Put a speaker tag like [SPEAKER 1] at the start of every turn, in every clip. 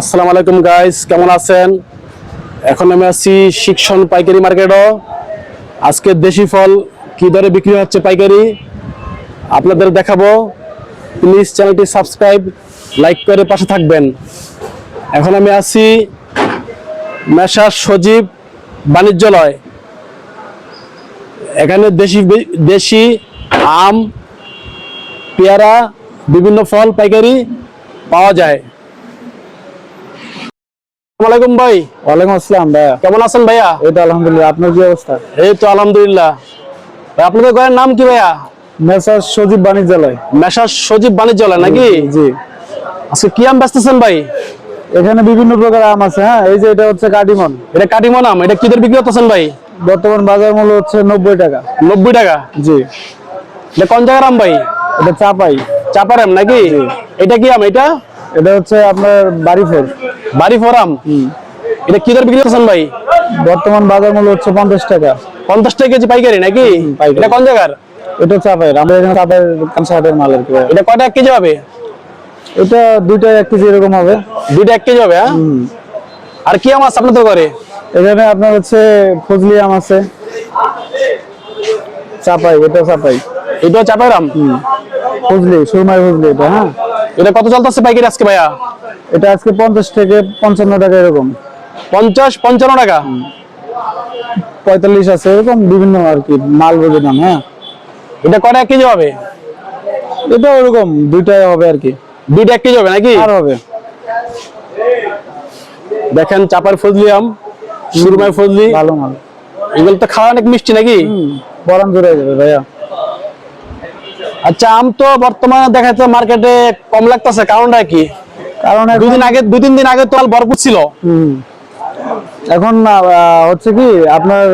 [SPEAKER 1] আসসালামু আলাইকুম গাইস কেমন আছেন? এখন আমি আছি শিক্ষণ পাইকারি মার্কেটও। আজকে দেশি ফল কি দরে বিক্রি হচ্ছে পাইকারি আপনাদের দেখাবো। প্লিজ চ্যানেলটি সাবস্ক্রাইব লাইক করে পাশে থাকবেন। এখন আমি আছি মেশা সজীব বাণিজ্যালয়। এখানে দেশি দেশি আম, পেয়ারা, বিভিন্ন ফল পাইকারি পাওয়া যায়। আসসালামু আলাইকুম ভাই।
[SPEAKER 2] ওয়ালাইকুম আসসালাম ভাইয়া।
[SPEAKER 1] কেমন আছেন ভাইয়া?
[SPEAKER 2] এই তো আলহামদুলিল্লাহ আপনার কি অবস্থা?
[SPEAKER 1] এই তো আলহামদুলিল্লাহ। ভাই আপনাদের ঘরের নাম কি ভাইয়া?
[SPEAKER 2] মেসার সজীব বাণিজ্যালয়।
[SPEAKER 1] মেশা সজীব বাণিজ্যালয় নাকি?
[SPEAKER 2] জি
[SPEAKER 1] আজকে কি আম বেচতেছেন ভাই?
[SPEAKER 2] এখানে বিভিন্ন প্রকার আম আছে হ্যাঁ? এই যে এটা হচ্ছে কাটিমন।
[SPEAKER 1] এটা কাটিমন আম এটা কি দরে বিক্রি করতেছেন ভাই?
[SPEAKER 2] বর্তমান বাজার মূল্য হচ্ছে নব্বই টাকা।
[SPEAKER 1] নব্বই টাকা?
[SPEAKER 2] জি।
[SPEAKER 1] এটা কোন জায়গার আম ভাই?
[SPEAKER 2] এটা চাপাই।
[SPEAKER 1] চাপার আম নাকি? এটা কি আম এটা?
[SPEAKER 2] এটা হচ্ছে আপনার বাড়ি ফোর।
[SPEAKER 1] বাড়ি ফোর আম? এটা কি দরে বিক্রি করতেছেন ভাই?
[SPEAKER 2] বর্তমান বাজার মূল্য হচ্ছে পঞ্চাশ টাকা।
[SPEAKER 1] পঞ্চাশ টাকা কেজি পাইকারি নাকি। এটা কোন জায়গার?
[SPEAKER 2] এটা চাপাইয়ের আমরা এখানে চাপাইয়ের কাঁচাহাটের মাল আর কি
[SPEAKER 1] এটা কয়টা কেজি হবে?
[SPEAKER 2] এটা দুইটা এক কেজি এরকম হবে।
[SPEAKER 1] দুইটা এক কেজি হবে হ্যাঁ? আর কি আম আছে আপনাদের ঘরে
[SPEAKER 2] এখানে আপনার হচ্ছে ফজলি আম আছে। চাপাই এটা চাপাই।
[SPEAKER 1] এটা চাপার আম?
[SPEAKER 2] ফজলি সুরমাই ফজলি এটা হ্যাঁ?
[SPEAKER 1] এটা কত চলতেছে পাইকারি আজকে ভাইয়া?
[SPEAKER 2] এটা আজকে পঞ্চাশ থেকে পঞ্চান্ন টাকা এরকম।
[SPEAKER 1] পঞ্চাশ পঞ্চান্ন টাকা?
[SPEAKER 2] পঁয়তাল্লিশ আছে এরকম বিভিন্ন আর কি মাল বুঝে দাম হ্যাঁ।
[SPEAKER 1] এটা কয়টা এক কেজি হবে?
[SPEAKER 2] এটা ওরকম দুইটাই হবে আর কি।
[SPEAKER 1] দুইটা এক কেজি হবে নাকি?
[SPEAKER 2] আর হবে।
[SPEAKER 1] দেখেন চাপার ফজলি আম সুরমাই ফজলি।
[SPEAKER 2] ভালো মাল।
[SPEAKER 1] এগুলো তো খাওয়া অনেক মিষ্টি নাকি?
[SPEAKER 2] বরান জোরে যাবে ভাইয়া।
[SPEAKER 1] আচ্ছা আম তো বর্তমানে দেখা যাচ্ছে মার্কেটে কম লাগতেছে কারণটা কি?
[SPEAKER 2] কারণ
[SPEAKER 1] দুদিন আগে দুই তিন দিন আগে তো আল ভরপুর ছিল।
[SPEAKER 2] এখন হচ্ছে কি আপনার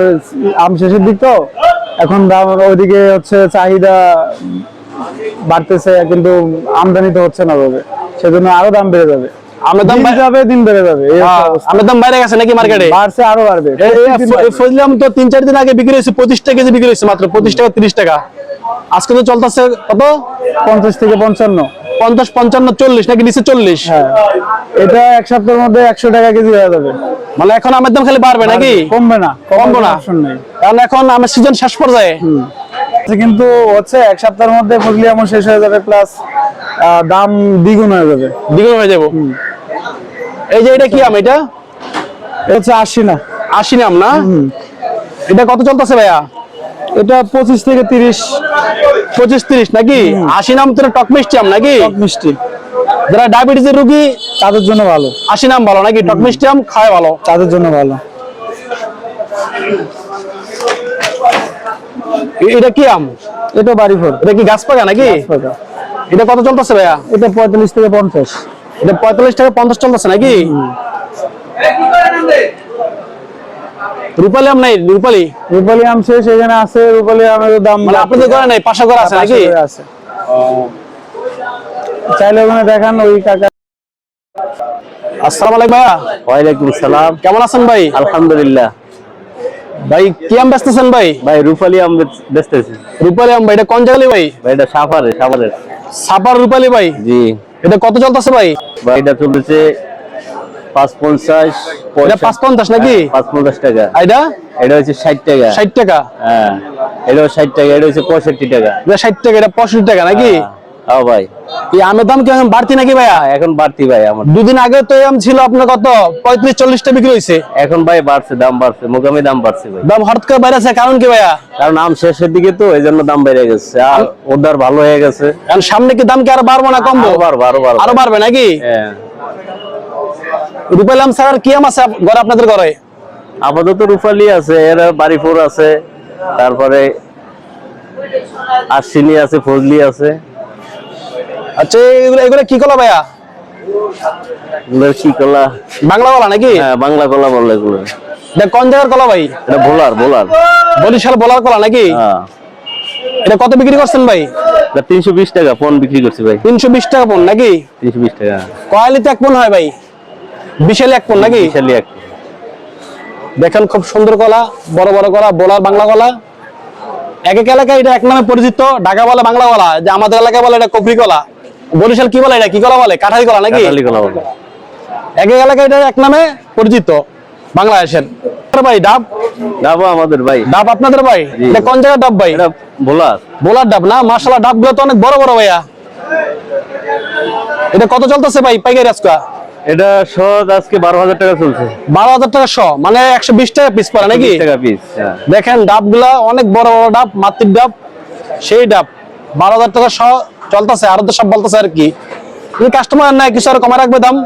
[SPEAKER 2] আম শেষের দিক তো এখন দাম ওইদিকে হচ্ছে চাহিদা বাড়তেছে কিন্তু আমদানি তো হচ্ছে না ভাবে সেজন্য আরও দাম বেড়ে যাবে।
[SPEAKER 1] আমের দাম বাড়-
[SPEAKER 2] যাবে দিন বেড়ে যাবে
[SPEAKER 1] হ্যাঁ। আমের দাম বাইরে গেছে নাকি মার্কেটে
[SPEAKER 2] বাড়ছে আরও বাড়বে।
[SPEAKER 1] এই- এই
[SPEAKER 2] প্রত্যেকদিন
[SPEAKER 1] ফ- এই
[SPEAKER 2] বাড়বে।
[SPEAKER 1] ফজলি আম তো তিন চার দিন আগে বিক্রি হয়েছে পঁচিশ টাকা কেজি বিক্রি হয়েছে মাত্র পঁচিশ টাকা তিরিশ টাকা। আজকে তো চলতেছে কত?
[SPEAKER 2] পঞ্চাশ থেকে পঞ্চান্ন।
[SPEAKER 1] পঞ্চাশ পঞ্চান্ন চল্লিশ নাকি নিচে চল্লিশ?
[SPEAKER 2] হ্যাঁ। এটা এক সপ্তাহের মধ্যে একশো টাকা কেজি হয়ে যাবে।
[SPEAKER 1] মানে এখন আমের দাম খালি বাড়বে নাকি?
[SPEAKER 2] কমবে না।
[SPEAKER 1] কমবে না। কারণ এখন আমের সিজন শেষ পর্যায়ে।
[SPEAKER 2] কিন্তু হচ্ছে এক সপ্তাহের মধ্যে ফজলি আমন শেষ হয়ে যাবে প্লাস দাম দ্বিগুণ হয়ে যাবে।
[SPEAKER 1] দ্বিগুণ হয়ে যাব। এই যে এটা কি আম এটা?
[SPEAKER 2] এটা হচ্ছে আশি না।
[SPEAKER 1] আশি নাম না? এটা কত চলতেছে ভাইয়া?
[SPEAKER 2] এটা পঁচিশ থেকে তিরিশ।
[SPEAKER 1] পঁচিশ তিরিশ নাকি? আশি নাম তো টক মিষ্টি আম নাকি?
[SPEAKER 2] মিষ্টি।
[SPEAKER 1] যারা ডায়াবেটিসের রুগী
[SPEAKER 2] তাদের জন্য ভালো।
[SPEAKER 1] আশি নাম ভালো নাকি? টক মিষ্টি আম খায় ভালো।
[SPEAKER 2] তাদের জন্য ভালো।
[SPEAKER 1] এটা কি আম?
[SPEAKER 2] এটা বাড়ি ফোর
[SPEAKER 1] এটা কি গাছ পাকা নাকি? এটা কত চলতেছে ভাইয়া?
[SPEAKER 2] এটা পঁয়তাল্লিশ থেকে পঞ্চাশ।
[SPEAKER 1] এটা পঁয়তাল্লিশ টাকা পঞ্চাশ চলতেছে নাকি? রূপালি আম নাই রূপালি?
[SPEAKER 2] রূপালি আম শেষ এখানে আছে রূপালি আমের দাম
[SPEAKER 1] মানে আপনাদের ঘরে নাই পাশা ঘরে আছে নাকি?
[SPEAKER 2] আছে। চাইলে ওখানে দেখান ওই কাকা।
[SPEAKER 1] আসসালামু আলাইকুম ভাইয়া।
[SPEAKER 3] ওয়ালাইকুম সালাম।
[SPEAKER 1] কেমন আছেন ভাই?
[SPEAKER 3] আলহামদুলিল্লাহ।
[SPEAKER 1] ভাই কি আম বেচতেছেন ভাই?
[SPEAKER 3] ভাই রূপালি আম বেচ- বেচতেছি।
[SPEAKER 1] রূপালি আম ভাই এটা কোন জায়গায় ভাই?
[SPEAKER 3] ভাই এটা সাফারে সাফারের
[SPEAKER 1] সাপার রূপালি ভাই?
[SPEAKER 3] জি।
[SPEAKER 1] এটা কত চলতেছে ভাই?
[SPEAKER 3] ভাই এটা চলতেছে পাঁচ পঞ্চাশ
[SPEAKER 1] এটা পাঁচ পঞ্চাশ নাকি?
[SPEAKER 3] পাঁচ পঞ্চাশ টাকা।
[SPEAKER 1] আর এটা
[SPEAKER 3] এটা হচ্ছে ষাট টাকা।
[SPEAKER 1] ষাট টাকা?
[SPEAKER 3] হ্যাঁ এটাও ষাট টাকা এটা হচ্ছে পঁয়ষট্টি টাকা।
[SPEAKER 1] এটা ষাট টাকা এটা পঁয়ষট্টি টাকা নাকি?
[SPEAKER 3] হ্যাঁ ভাই।
[SPEAKER 1] এই আমের দাম কি এখন বাড়তি নাকি ভাইয়া?
[SPEAKER 3] হ্যাঁ, এখন বাড়তি ভাই আমার।
[SPEAKER 1] দুদিন আগে তো আম ছিল আপনার কত? পঁয়ত্রিশ চল্লিশটা বিক্রি হয়েছে
[SPEAKER 3] এখন ভাই বাড়ছে দাম বাড়ছে মোকামি দাম বাড়ছে ভাই।
[SPEAKER 1] দাম হঠাৎ করে বেড়েছে কারণ কি ভাইয়া?
[SPEAKER 3] কারণ আম শেষের দিকে তো এই জন্য দাম বেড়ে গেছে। আর ওদার ভালো হয়ে গেছে।
[SPEAKER 1] কারণ সামনে কি দাম কি আরও বাড়বো না কমবো?
[SPEAKER 3] আরও বাড়বে আরও বাড়বে।
[SPEAKER 1] আরও বাড়বে নাকি?
[SPEAKER 3] হ্যাঁ।
[SPEAKER 1] রূপালি আম আর কি আম আছে ঘরে আপনাদের ঘরে?
[SPEAKER 3] আপাতত রূপালি আছে এর বাড়িপুর আছে তারপরে আশ্বিনী আছে ফজলি আছে।
[SPEAKER 1] আচ্ছা এগুলো এগুলো কি কলা ভাইয়া?
[SPEAKER 3] এগুলোর কি কলা?
[SPEAKER 1] বাংলা কলা নাকি?
[SPEAKER 3] হ্যাঁ বাংলা কলা বলে এগুলো।
[SPEAKER 1] এটা কোন জায়গার কলা ভাই?
[SPEAKER 3] এটা
[SPEAKER 1] বরিশাল বলার কলা নাকি?
[SPEAKER 3] হ্যাঁ।
[SPEAKER 1] এটা কত বিক্রি করছেন ভাই?
[SPEAKER 3] এটা তিনশো বিশ টাকা বিক্রি করছি ভাই।
[SPEAKER 1] তিনশো বিশ টাকা পণ নাকি?
[SPEAKER 3] তিনশো বিশ টাকা।
[SPEAKER 1] কয়ালিতে এক পণ হয় ভাই? বিশালে এক পণ নাকি?
[SPEAKER 3] বিশালি এক।
[SPEAKER 1] দেখেন খুব সুন্দর কলা বড় বড় কলা বোলার বাংলা কলা। এক এক এলাকায় এটা এক নামে পরিচিত ঢাকা বলে বাংলা কলা যে আমাদের এলাকায় বলে এটা কপরি কলা। বরিশাল কি বলে এটা? কি কলা বলে? কাঠারি কলা নাকি?
[SPEAKER 3] কলা বলে।
[SPEAKER 1] এক এক এলাকায় এটা এক নামে পরিচিত বাংলাদেশের। ভাই ডাব?
[SPEAKER 3] ডাবো আমাদের ভাই।
[SPEAKER 1] ডাব আপনাদের ভাই? এটা কোন জায়গার ডাব ভাই?
[SPEAKER 3] এটা ভোলা
[SPEAKER 1] বোলার ডাব না? মাশাআল্লাহ ডাবগুলো তো অনেক বড় বড় ভাইয়া। এটা কত চলতেছে ভাই পাইকারি আজকা?
[SPEAKER 3] এটা সদ আজকে বারো হাজার টাকা চলছে।
[SPEAKER 1] বারো হাজার টাকা শ মানে একশো বিশ টাকা পিস পড়ে নাকি?
[SPEAKER 3] টাকা পিস হ্যাঁ।
[SPEAKER 1] দেখেন ডাবগুলা অনেক বড় বড় ডাব মাতৃ ডাব সেই ডাব। বারো হাজার টাকা শ চলতেছে আরও তো সব বলতেছে আর কি। কাস্টমার নাই কিছু আর কমে রাখবে দাম?